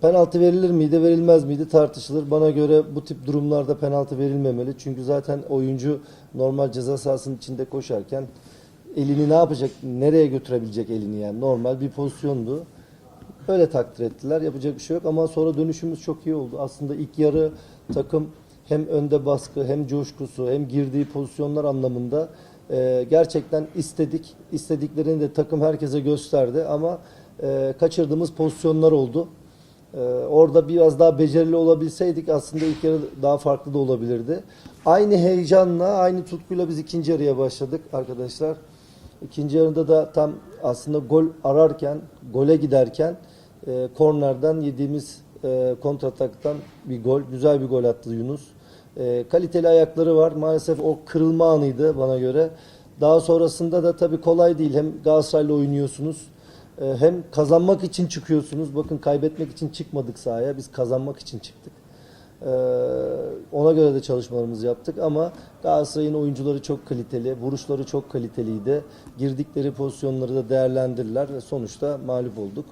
Penaltı verilir miydi, verilmez miydi tartışılır. Bana göre bu tip durumlarda penaltı verilmemeli. Çünkü zaten oyuncu normal ceza sahasının içinde koşarken elini ne yapacak, nereye götürebilecek elini yani normal bir pozisyondu. Öyle takdir ettiler. Yapacak bir şey yok ama sonra dönüşümüz çok iyi oldu. Aslında ilk yarı takım hem önde baskı hem coşkusu hem girdiği pozisyonlar anlamında e, gerçekten istedik. İstediklerini de takım herkese gösterdi ama e, kaçırdığımız pozisyonlar oldu. Ee, orada biraz daha becerili olabilseydik aslında ilk yarı daha farklı da olabilirdi. Aynı heyecanla, aynı tutkuyla biz ikinci yarıya başladık arkadaşlar. İkinci yarıda da tam aslında gol ararken, gole giderken e, kornerden yediğimiz e, kontrataktan bir gol, güzel bir gol attı Yunus. E, kaliteli ayakları var. Maalesef o kırılma anıydı bana göre. Daha sonrasında da tabii kolay değil. Hem Galatasaray'la oynuyorsunuz. Ee, Hem kazanmak için çıkıyorsunuz. Bakın kaybetmek için çıkmadık sahaya. Biz kazanmak için çıktık. Ee, Ona göre de çalışmalarımızı yaptık ama Galatasaray'ın oyuncuları çok kaliteli, vuruşları çok kaliteliydi. Girdikleri pozisyonları da değerlendirdiler ve sonuçta mağlup olduk.